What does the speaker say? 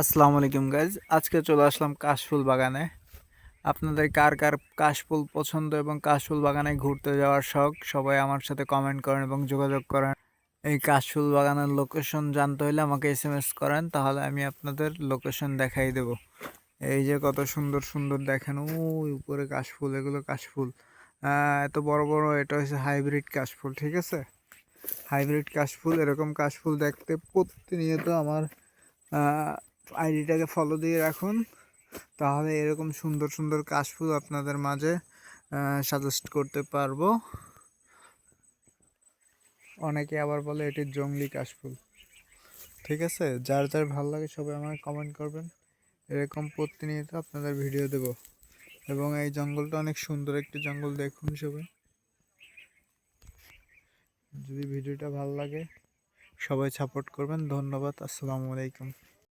আসসালামু আলাইকুম গাইজ আজকে চলে আসলাম কাশফুল বাগানে। আপনাদের কার কার কাশফুল পছন্দ এবং কাশফুল বাগানে ঘুরতে যাওয়ার শখ, সবাই আমার সাথে কমেন্ট করেন এবং যোগাযোগ করেন। এই কাশফুল বাগানের লোকেশন জানতে হলে আমাকে এস এম এস করেন, তাহলে আমি আপনাদের লোকেশন দেখাই দেব। এই যে কত সুন্দর সুন্দর দেখেন, ওই উপরে কাশফুল, এগুলো কাশফুল। এত বড় বড়, এটা হচ্ছে হাইব্রিড কাশফুল, ঠিক আছে? হাইব্রিড কাশফুল, এরকম কাশফুল দেখতে প্রতিনিয়ত আমার আইডিটাকে ফলো দিয়ে রাখুন। তাহলে এরকম সুন্দর সুন্দর কাশফুল আপনাদের মাঝে সাজেস্ট করতে পারব। অনেকে আবার বলে এটি জঙ্গলি কাশফুল। ঠিক আছে? যার যার ভালো লাগে সবাই আমাকে কমেন্ট করবেন। এরকম প্রতিনিয়ত আপনাদের ভিডিও দেব। এবং এই জঙ্গলটা অনেক সুন্দর একটি জঙ্গল দেখুন সবাই। যদি ভিডিওটা ভালো লাগে, সবাই সাপোর্ট করবেন। ধন্যবাদ। আসসালামু আলাইকুম।